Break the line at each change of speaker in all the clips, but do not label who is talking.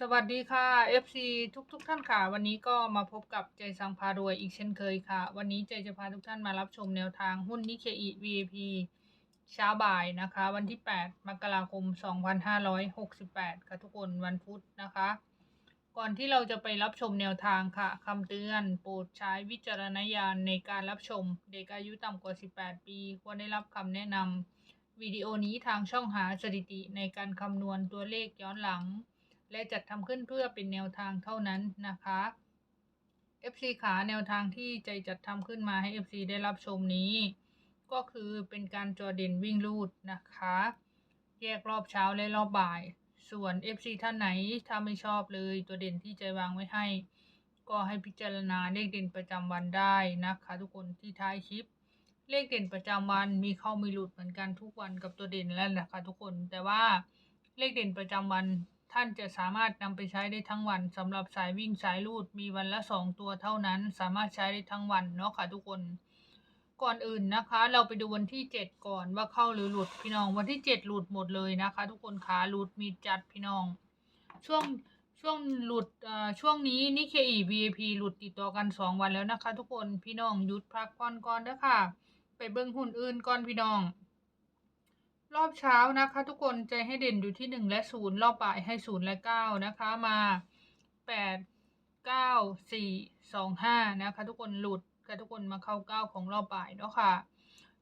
สวัสดีค่ะ FC ทุกทุกๆท่านค่ะ วันนี้ก็มาพบกับใจสังพารวยอีกเช่นเคยค่ะ วันนี้ใจจะพาทุกท่านมารับชมแนวทางหุ้นนิเคอิ VIP เช้าบ่ายนะคะ วันที่ 8 มกราคม 2568 ค่ะทุกคนวันพุธนะคะ ก่อนที่เราจะไปรับชมแนวทางค่ะคำเตือนโปรดใช้วิจารณญาณในการรับชม เด็กอายุต่ำกว่า 18 ปี ควรได้รับคำแนะนำวิดีโอนี้ทางช่องหาสถิติในการคำนวณตัวเลขย้อนหลัง และจัดทำขึ้นเพื่อเป็นแนวทางเท่านั้นนะคะ FC ขาแนวทางที่ใจจัดทำขึ้นมาให้ FC ได้รับชมนี้ ก็คือเป็นการจอเด่นวิ่งลูดนะคะ แยกรอบเช้าและรอบบ่าย ส่วน FC ท่านไหนถ้าไม่ชอบเลยตัวเด่นที่ใจวางไว้ให้ ก็ให้พิจารณาเลขเด่นประจำวันได้นะคะ ทุกคนที่ท้ายคลิป เลขเด่นประจำวันมีเข้ามีหลุดเหมือนกันทุกวันกับตัวเด่นแล้วแหละคะทุกคนแต่ว่าเลขเด่นประจำวัน ท่านจะสามารถนำไปใช้ได้ทั้งวันสำหรับสายวิ่งสายลูดมีวันละสองตัวเท่านั้น สามารถใช้ได้ทั้งวันเนาะค่ะทุกคน ก่อนอื่นนะคะ เราไปดูวันที่ 7 ก่อนว่าเข้าหรือหลุดพี่น้องวันที่ 7 หลุดหมดเลยนะคะ ทุกคนขาหลุดมีจัดพี่น้อง ช่วงช่วงหลุดอ่อช่วงนี้นิเคอี VIP หลุดติดต่อกัน 2 วันแล้วนะคะ ทุกคนพี่น้องหยุดพักผ่อนก่อนเด้อค่ะ ไปเบิ่งหุ้นอื่นก่อนพี่น้อง รอบเช้านะคะทุกคนใจให้เด่นอยู่ที่1และ0รอบบ่ายให้0และ9นะคะมา8 9 4 2 5นะคะทุกคนหลุดค่ะทุกคนมาเข้า9ของรอบบ่ายเนาะค่ะ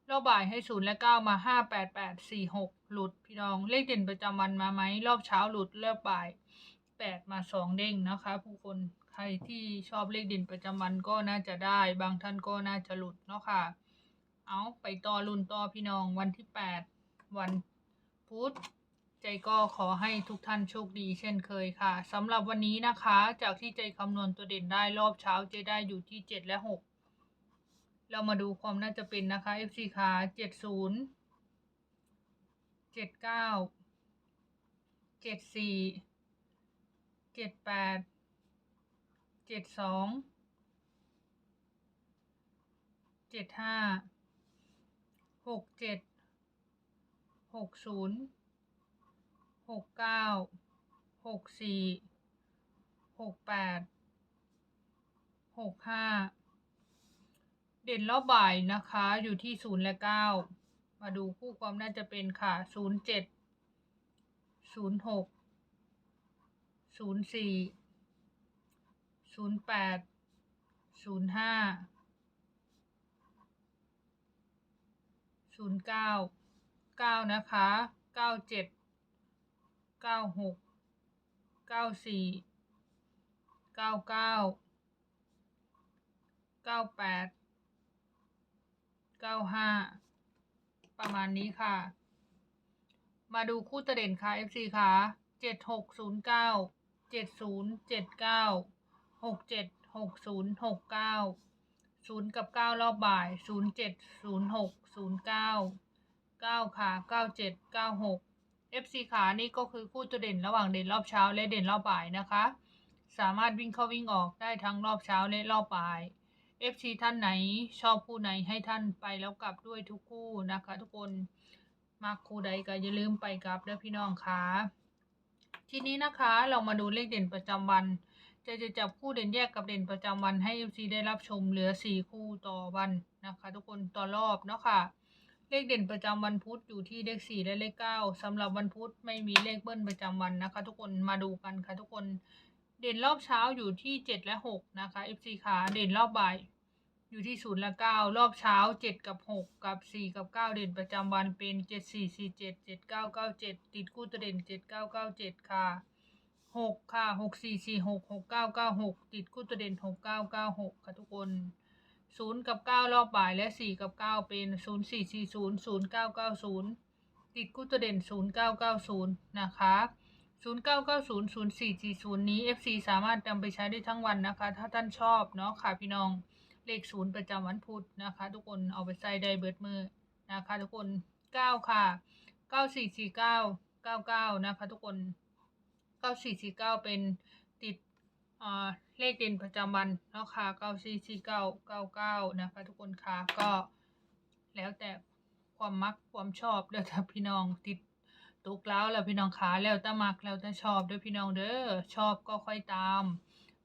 รอบบ่ายให้0และ9มา5 8 8 4 6หกหลุดพี่น้องเลขเด่นประจำวันมาไหมรอบเช้าหลุดรอบบ่าย8มา2เด้งนะคะ ผู้คนใครที่ชอบเลขเด่นประจำวันก็น่าจะได้ บางท่านก็น่าจะหลุดเนาะค่ะเอาไปต่อรุ่นต่อพี่น้องวันที่8 วันพุธใจก็ขอให้ทุกท่านโชคดีเช่นเคยค่ะสำหรับวันนี้นะคะ จากที่ใจคำนวณตัวเด่นได้รอบเช้าใจได้อยู่ที่ 7 และ 6 เรามาดูความน่าจะเป็นนะคะ FC ค่ะ70 79 74 78 72 75 67 หกศูนย์หกเก้าหกสี่หกแปดหกห้าเด่นรอบบ่ายนะคะอยู่ที่ศูนย์และเก้ามาดูคู่ความน่าจะเป็นค่ะศูนย์เจ็ดศูนย์หกศูนย์สี่ศูนย์แปดศูนย์ห้าศูนย์เก้า เก้านะคะเก้าเจ็ดเก้าหกเก้าสี่เก้าเก้าเก้าแปดเก้าห้าประมาณนี้ค่ะ มาดูคู่ตะเด่นค่ะ FC ค่ะเจ็ดหกศูนย์เก้าเจ็ดศูนย์เจ็ดเก้าหกเจ็ดหกศูนย์หกเก้าศูนย์กับเก้ารอบบ่ายศูนย์เจ็ดศูนย์หกศูนย์เก้า เก้าค่ะเก้าเจ็ดเก้าหก FC ขานี่ก็คือคู่ตัวเด่นระหว่างเด่นรอบเช้าและเด่นรอบบ่ายนะคะ สามารถวิ่งเข้าวิ่งออกได้ทั้งรอบเช้าและรอบบ่าย FC ท่านไหนชอบคู่ไหนให้ท่านไปแล้วกลับด้วยทุกคู่นะคะ ทุกคนมาคู่ใดก็อย่าลืมไปกลับด้อพี่น้องค่ะทีนี้นะคะเรามาดูเลขเด่นประจำวัน จะจะจับคู่เด่นแยกกับเด่นประจำวันให้ FC ได้รับชมเหลือ 4 คู่ต่อวันนะคะ ทุกคนต่อรอบเนาะค่ะ เลขเด่นประจำวันพุธอยู่ที่เลขสี่และเลขเก้าสำหรับวันพุธไม่มีเลขเบิ้ลประจำวันนะคะ ทุกคนมาดูกันค่ะทุกคนเด่นรอบเช้าอยู่ที่เจ็ดและหกนะคะ FC ขาเด่นรอบบ่ายอยู่ที่ศูนย์และเก้ารอบเช้าเจ็ดกับหกกับสี่กับเก้าเด่นประจำวันเป็นเจ็ดสี่สี่เจ็ดเจ็ดเก้าเก้าเจ็ดติดคู่ตัวเด่นเจ็ดเก้าเก้าเจ็ดค่ะหกค่ะหกสี่สี่หกหกเก้าเก้าหกติดคู่ตัวเด่นหกเก้าเก้าหกค่ะทุกคน ศูนย์กับเก้ารอบบ่ายและสี่กับเก้าเป็นศูนย์สี่สี่ศูนย์ศูนย์เก้าเก้าศูนย์ติดคู่ตัวเด่นศูนย์เก้าเก้าศูนย์นะคะศูนย์เก้าเก้าศูนย์ศูนย์สี่สี่ศูนย์นี้ FC สามารถนำไปใช้ได้ทั้งวันนะคะ ถ้าท่านชอบเนาะค่ะพี่น้องเลขศูนย์ประจำวันพุธนะคะ ทุกคนเอาไปใส่ได้เบิดมือนะคะ ทุกคนเก้าค่ะเก้าสี่สี่เก้าเก้าเก้านะคะ ทุกคนเก้าสี่สี่เก้าเป็นติด เลขเด่นประจำวันนะคะเก้าสี่สี่เก้าเก้าเก้านะคะทุกคนคะก็แล้วแต่ความมักความชอบเด้อถ้าพี่น้องติดตุกแล้วแล้วพี่น้องขาแล้วแต่มักแล้วแต่ชอบเด้อพี่น้องเด้อชอบก็ค่อยตาม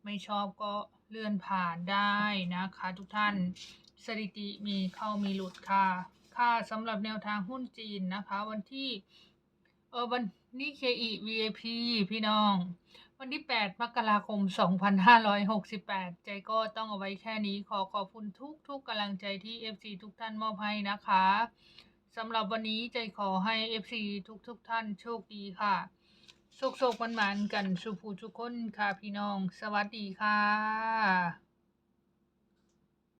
ไม่ชอบก็เลื่อนผ่านได้นะคะ ทุกท่านสถิติมีเข้ามีหลุดค่ะ ค่ะสำหรับแนวทางหุ้นจีนนะคะ วันที่เออวันนี้ KE VIP พี่น้อง วันที่ 8 มกราคม 2568 ใจก็ต้องเอาไว้แค่นี้ขอขอบคุณทุกทุกๆกำลังใจที่ FC ทุกท่านมอบให้นะคะสำหรับวันนี้ใจขอให้ FC ทุกทุกๆท่านโชคดีค่ะโชคโชคมันมันกันสุภูทุกคนค่ะพี่น้อง สวัสดีค่ะ